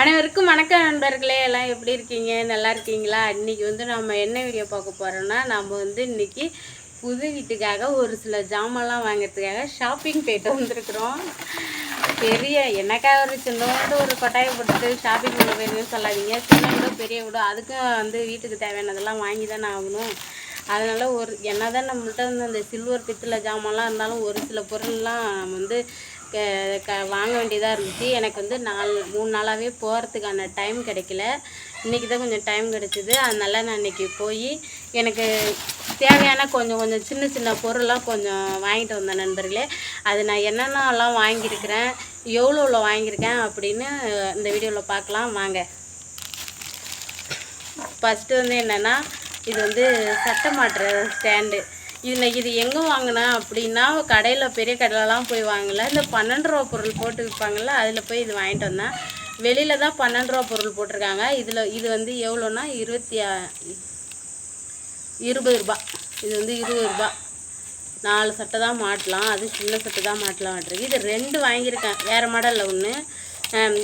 அனைவருக்கும் வணக்கம் நண்பர்களே எல்லாம் எப்படி இருக்கீங்க? நல்லா இருக்கீங்களா? இன்னைக்கு வந்து நம்ம என்ன வீடியோ பார்க்க போறோம்னா நம்ம வந்து இன்னைக்கு புது வீட்டுக்காக ஒரு சில ஜாமான்லாம் வாங்குறதுக்காக ஷாப்பிங் போயிட்டு வந்திருக்கிறோம். பெரிய எனக்காக ஒரு சின்னோண்டு ஒரு கொட்டாயை போட்டு ஷாப்பிங் பண்ண போயிருந்தேன்னு சொல்லாதீங்க. சின்ன விட பெரிய வீடோ அதுக்கும் வந்து வீட்டுக்கு தேவையானதெல்லாம் வாங்கி தானே ஆகணும். அதனால ஒரு என்னதான் நம்மள்ட்ட வந்து அந்த சில்வர் பித்தளை ஜாமான்லாம் இருந்தாலும் ஒரு சில பொருள்லாம் வந்து வாங்க வேண்டியதாக இருந்துச்சு. எனக்கு வந்து நாலு மூணு நாளாகவே போகிறதுக்கான டைம் கிடைக்கல. இன்றைக்கி தான் கொஞ்சம் டைம் கிடச்சிது. அதனால் நான் இன்றைக்கி போய் எனக்கு தேவையான கொஞ்சம் கொஞ்சம் சின்ன சின்ன பொருள்லாம் கொஞ்சம் வாங்கிட்டு வந்தேன் நண்பர்களே. அது நான் என்னென்னலாம் வாங்கியிருக்கிறேன் எவ்வளோ வாங்கியிருக்கேன் அப்படின்னு இந்த வீடியோவில் பார்க்கலாம். வாங்க. ஃபஸ்ட்டு வந்து என்னென்னா இது வந்து சட்டை மாட்டுற ஸ்டாண்டு இதில் இது எங்கே வாங்கினேன் அப்படின்னா கடையில் பெரிய கடையிலலாம் போய் வாங்கல. இந்த பன்னெண்டு ரூபா பொருள் போட்டு விற்பாங்கள்ல அதில் போய் இது வாங்கிட்டு வந்தேன். வெளியில் தான் பன்னெண்டு ரூபா பொருள் போட்டிருக்காங்க. இதில் இது வந்து எவ்வளோன்னா இருபத்தி ஆ- இருபது ரூபா. இது வந்து இருபது ரூபா. நாலு சட்டை தான் மாட்டலாம். அது சின்ன சட்டை தான் மாட்டலாம் மாட்டிருக்கு இது ரெண்டு வாங்கியிருக்கேன். வேறு மாடலில் ஒன்று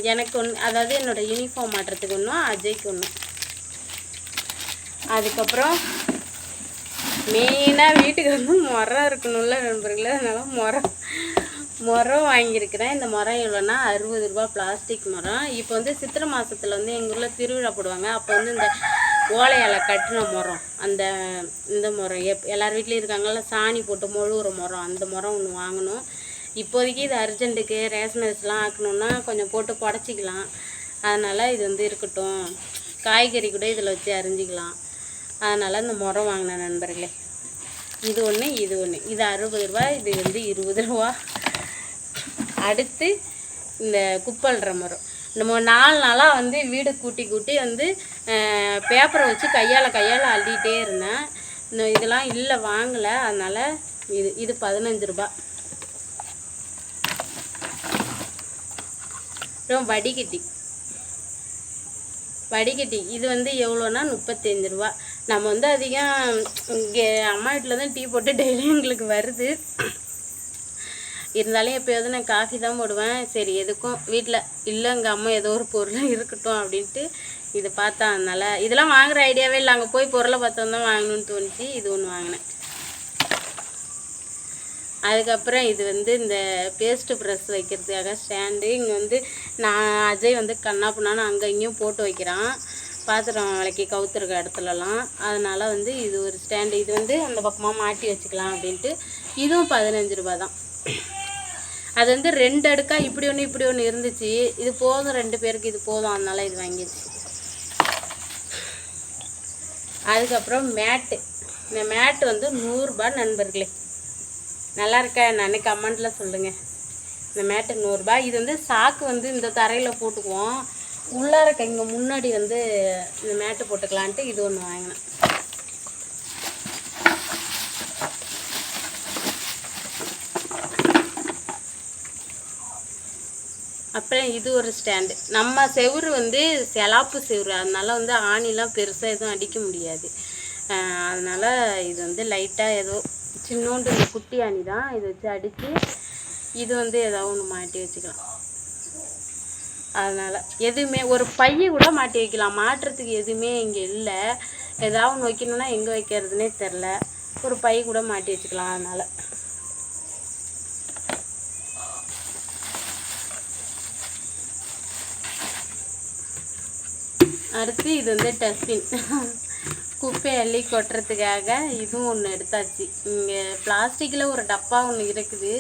எனக்கு ஒன்று அதாவது என்னோடய யூனிஃபார்ம் மாட்டுறதுக்கு ஒன்றும் அஜய்க்கு ஒன்று அதுக்கப்புறம் மெயினாக வீட்டுக்கு வந்து மரம் இருக்கணும்ல நண்பர்களே அதனால் மரம் மரம் வாங்கியிருக்கிறேன். இந்த மரம் எவ்வளோன்னா அறுபது ரூபா பிளாஸ்டிக் மரம். இப்போ வந்து சித்திரை மாதத்தில் வந்து எங்கள் ஊரில் திருவிழா போடுவாங்க. அப்போ வந்து இந்த ஓலையால் கட்டின மரம் அந்த இந்த மரம். எப் எல்லார் வீட்லேயும் இருக்காங்கல்ல சாணி போட்டு மொழுகுற மரம். அந்த மரம் ஒன்று வாங்கணும். இப்போதைக்கு இது அர்ஜென்ட்டுக்கு ரேஷன் அரிசிலாம் ஆக்கணும்னா கொஞ்சம் போட்டு புடச்சிக்கலாம். அதனால் இது வந்து இருக்கட்டும். காய்கறி கூட இதில் வச்சு அரிஞ்சிக்கலாம். அதனால் இந்த முறம் வாங்கினேன் நண்பர்களே. இது ஒன்று இது ஒன்று இது அறுபது ரூபா இது வந்து இருபது ரூபா. அடுத்து இந்த குப்பல்ற மரம். நம்ம நாலு நாளாக வந்து வீடு கூட்டி கூட்டி வந்து பேப்பரை வச்சு கையால் கையால் அள்ளிகிட்டே இருந்தேன். இந்த இதெல்லாம் இல்லை வாங்கலை. அதனால் இது இது பதினஞ்சு ரூபா. அப்புறம் வடிகட்டி. வடிகட்டி இது வந்து எவ்வளோன்னா முப்பத்தஞ்சு ரூபா. நம்ம வந்து அதிகம் இங்கே அம்மா வீட்டில் தான் டீ போட்டு டெய்லியும் எங்களுக்கு வருது. இருந்தாலும் எப்போயாவது நான் காஃபி தான் போடுவேன். சரி எதுக்கும்? வீட்டில் இல்லை எங்கள் அம்மா ஏதோ ஒரு பொருள் இருக்கட்டும் அப்படின்ட்டு இது பார்த்தா அதனால இதெல்லாம் வாங்குற ஐடியாவே இல்லை. அங்கே போய் பொருளை பார்த்தோம் தான் வாங்கணும்னு தோணுச்சு. இது ஒன்று வாங்கினேன். அதுக்கப்புறம் இது வந்து இந்த பேஸ்ட்டு ப்ரெஸ் வைக்கிறதுக்காக ஸ்டாண்டு இங்கே வந்து நான் அஜய் வந்து கண்ணாப்புனான்னு அங்கே இங்கேயும் போட்டு வைக்கிறான். பாத்திரம் விளக்கி கவுத்துருக்க இடத்துலலாம். அதனால் வந்து இது ஒரு ஸ்டாண்டு. இது வந்து அந்த பக்கமாக மாட்டி வச்சுக்கலாம் அப்படின்ட்டு. இதுவும் பதினஞ்சு ரூபா தான். அது வந்து ரெண்டு அடுக்கா இப்படி ஒன்று இப்படி ஒன்று இருந்துச்சு. இது போதும் ரெண்டு பேருக்கு இது போதும். அதனால இது வாங்கிடுச்சு அதுக்கப்புறம் மேட்டு. இந்த மேட்டு வந்து நூறுரூபா நண்பர்களே. நல்லா இருக்கா? என்னன்னு கமெண்ட்டில் சொல்லுங்கள் இந்த மேட்டு நூறுரூபா இது வந்து சாக்கு வந்து இந்த தரையில் போட்டுக்குவோம். உள்ளார கைங்க இங்கே முன்னாடி வந்து இந்த மேட்டு போட்டுக்கலான்ட்டு இது ஒன்று வாங்கினேன். அப்புறம் இது ஒரு ஸ்டாண்டு நம்ம செவுரு வந்து செலாப்பு செவுரு அதனால வந்து ஆணிலாம் பெருசாக எதுவும் அடிக்க முடியாது. அதனால் அதனால இது வந்து லைட்டாக ஏதோ சின்னோண்டு குட்டி ஆணி தான் இதை வச்சு அடித்து இது வந்து ஏதாவது ஒன்று மாட்டி வச்சுக்கலாம். அதனால் எதுவுமே ஒரு பைய கூட மாட்டி வைக்கலாம். மாட்டுறதுக்கு எதுவுமே இங்கே இல்லை. ஏதாவது ஒன்று வைக்கணும்னா எங்கே வைக்கிறதுனே தெரில ஒரு பை கூட மாட்டி வச்சுக்கலாம் அதனால். அடுத்து இது வந்து டஸ்ட்பின். குப்பை அள்ளி கொட்டுறதுக்காக இதுவும் ஒன்று எடுத்தாச்சு. இங்கே பிளாஸ்டிக்கில் ஒரு டப்பா ஒன்று இருக்குது.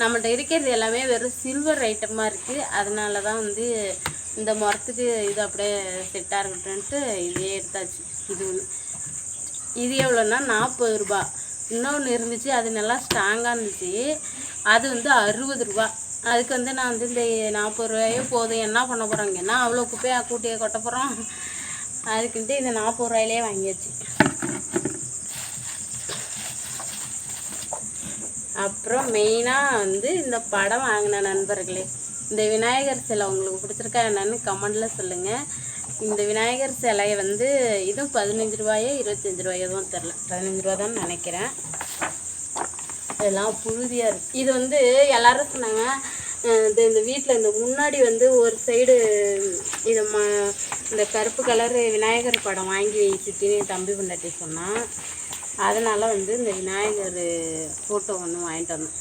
நம்மள்ட்ட இருக்கிறது எல்லாமே வெறும் சில்வர் ஐட்டமாக இருக்குது அதனால தான் வந்து இந்த மரத்துக்கு இது அப்படியே செட்டாக இருக்கட்டும்ன்ட்டு இதே எடுத்தாச்சு. இது ஒன்று இது எவ்வளோன்னா நாற்பது ரூபா. இன்னொன்று இருந்துச்சு அது நல்லா ஸ்ட்ராங்காக இருந்துச்சு. அது வந்து அறுபது ரூபா. அதுக்கு வந்து நான் வந்து இந்த நாற்பது ரூபாயோ போதும். என்ன பண்ண போகிறோங்க என்ன அவ்வளோ குப்பையாக கூட்டியை கொட்ட போகிறோம் அதுக்குன்ட்டு இந்த நாற்பது ரூபாயிலே வாங்கியாச்சு. அப்புறம் மெயினாக வந்து இந்த படம் வாங்கின நண்பர்களே. இந்த விநாயகர் சிலை உங்களுக்கு பிடிச்சிருக்கா என்னன்னு கமெண்டில் சொல்லுங்கள் இந்த விநாயகர் சிலையை வந்து இதுவும் பதினஞ்சு ரூபாயோ இருபத்தஞ்சி ரூபாயோ தான் தெரில. பதினஞ்சு ரூபா தான் நினைக்கிறேன். இதெல்லாம் புழுதியாக இருக்குது இது வந்து எல்லாரும் சொன்னாங்க இந்த இந்த வீட்டில் இந்த முன்னாடி வந்து ஒரு சைடு இது ம இந்த கருப்பு கலர் விநாயகர் படம் வாங்கி வச்சுட்டுன்னு என் தம்பி பொண்டாட்டி சொன்னான். அதனால் வந்து இந்த விநாயகர் ஃபோட்டோ ஒன்று வாங்கிட்டு வந்தேன்.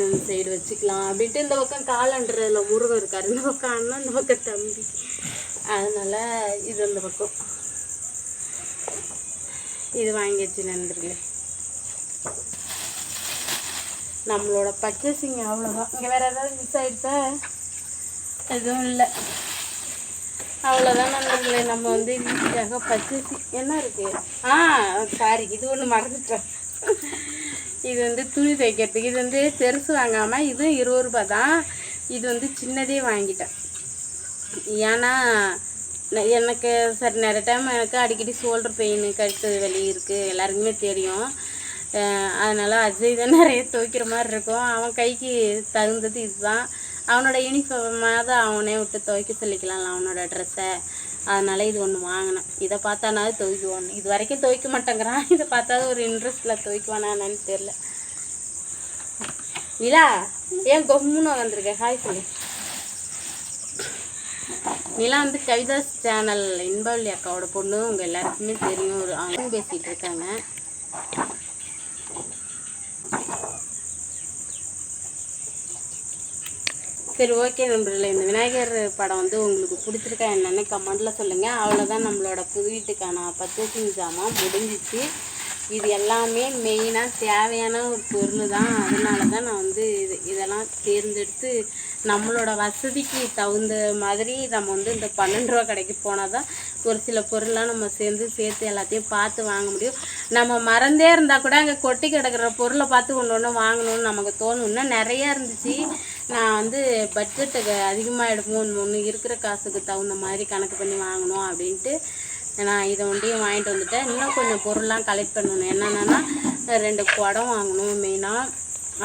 இந்த சைடு வச்சுக்கலாம் அப்படின்ட்டு இந்த பக்கம் காலண்டரில் முருகன் இருக்கார். இந்த பக்கம் அண்ணன் இந்த பக்கம் தம்பி. அதனால் இது இந்த பக்கம். இது வாங்கி வச்சு நண்பர்களே. நம்மளோட பர்ச்சேசிங் அவ்வளோதான் இங்கே வேறு ஏதாவது மிஸ் ஆகிடுச்சா எதுவும் இல்லை. அவ்வளோதான் நண்பர்களே நம்ம வந்து வீட்டுக்காக பச்சரிசி என்ன இருக்குது ஆ சாரி இது ஒன்று மறந்துட்டேன். இது வந்து துணி தைக்கிறதுக்கு. இது வந்து பெருசு வாங்காமல் இதுவும் இருபது ரூபா தான். இது வந்து சின்னதே வாங்கிட்டேன். ஏன்னா எனக்கு சரி நிறைய டைம் எனக்கு அடிக்கடி ஷோல்டர் பெயின் கழுத்து வலி இருக்குது எல்லாருக்குமே தெரியும். அதனால் அதனால அஜய் தான் நிறைய துவைக்கிற மாதிரி இருக்கும். அவன் கைக்கு தகுந்தது இதுதான். அவனோட யூனிஃபார்மாவது அவனே விட்டு துவைக்க சொல்லிக்கலாம்ல அவனோட ட்ரெஸ்ஸை அதனால இது ஒன்று வாங்கினேன். இதை பார்த்தானாவது துவைக்குவான் இது வரைக்கும் துவைக்க மாட்டேங்கிறான். இதை பார்த்தாவது ஒரு இன்ட்ரெஸ்ட்டில் துவைக்குவானா என்னன்னு தெரில நிலா ஏன் கொம்முன்னு வந்திருக்க ஹாய் சொல்லி. நிலா வந்து கவிதாஸ் சேனல் இன்பவல்லி அக்காவோட பொண்ணு. உங்கள் எல்லாருக்குமே தெரியும். ஒரு அவங்க பேசிகிட்டு இருக்காங்க. சரி ஓகே நண்பர்களே. இந்த விநாயகர் படம் வந்து உங்களுக்கு பிடிச்சிருக்கா என்னென்னு கமெண்ட்டில் சொல்லுங்கள் அவ்வளோதான் நம்மளோட புது வீட்டுக்கான பர்ச்சேசிங் ஜாமான் முடிஞ்சிச்சு. இது எல்லாமே மெயினாக தேவையான ஒரு பொருள் தான் அதனால தான் நான் வந்து இது இதெல்லாம் தேர்ந்தெடுத்து நம்மளோட வசதிக்கு தகுந்த மாதிரி நம்ம வந்து இந்த பன்னெண்டு ரூபா கடைக்கு போனால் தான் ஒரு சில பொருள்லாம் நம்ம சேர்ந்து சேர்த்து எல்லாத்தையும் பார்த்து வாங்க முடியும். நம்ம மறந்தே இருந்தால் கூட அங்கே கொட்டி கிடக்கிற பொருளை பார்த்து ஒன்று ஒன்று வாங்கணும்னு நமக்கு தோணும்னா நிறையா இருந்துச்சு. நான் வந்து பட்ஜெட்டுக்கு அதிகமாக எடுப்போம் ஒன்று இருக்கிற காசுக்கு தகுந்த மாதிரி கணக்கு பண்ணி வாங்கணும் அப்படின்ட்டு நான் இதை ஒன்றையும் வாங்கிட்டு வந்துட்டேன். இன்னும் கொஞ்சம் பொருள்லாம் கலெக்ட் பண்ணணும். என்னென்னா ரெண்டு குடம் வாங்கணும் மெயினாக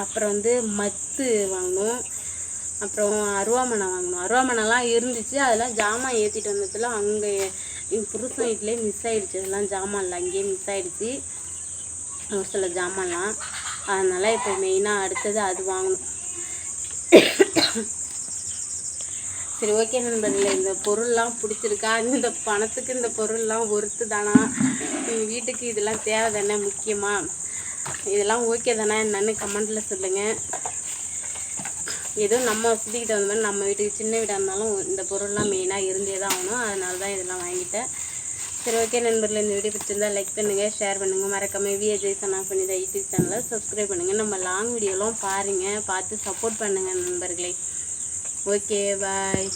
அப்புறம் வந்து மத்து வாங்கணும். அப்புறம் அருவாமனை வாங்கணும். அருவாமனைலாம் இருந்துச்சு. அதெல்லாம் ஜாமான் ஏற்றிட்டு வந்ததுல அங்கே என் புருஷன் வீட்டிலே மிஸ் ஆகிடுச்சு அதெல்லாம் ஜாமான்ல அங்கேயே மிஸ் ஆகிடுச்சு ஒரு சில ஜாமான்லாம். அதனால் இப்போ மெயினாக அடுத்தது அது வாங்கணும். சரி ஓகே நண்பர்களே இந்த பொருள்லாம் பிடிச்சிருக்கா? இந்த பணத்துக்கு இந்த பொருள்லாம் ஒர்த்து தானா வீட்டுக்கு இதெல்லாம் தேவை தானே முக்கியமாக இதெல்லாம் ஓகே தானே? என்னன்னு கமெண்ட்டில் சொல்லுங்கள் ஏதோ நம்ம வசதிக்கு தகுந்த மாதிரி நம்ம வீட்டுக்கு சின்ன வீடாக இருந்தாலும் இந்த பொருள்லாம் மெயினாக இருந்தே தான் ஆகணும். அதனால தான் இதெல்லாம் வாங்கிட்டேன். சரி ஓகே நண்பர்கள் இந்த வீடியோ பிடிச்சிருந்தால் லைக் பண்ணுங்கள் ஷேர் பண்ணுங்கள் மறக்காம விஜய் ஜெய்சனா பண்ணி தான் யூடியூப் சேனலை சப்ஸ்கிரைப் பண்ணுங்கள் நம்ம லாங் வீடியோலாம் பாருங்கள் பார்த்து சப்போர்ட் பண்ணுங்கள் நண்பர்களே. Okay bye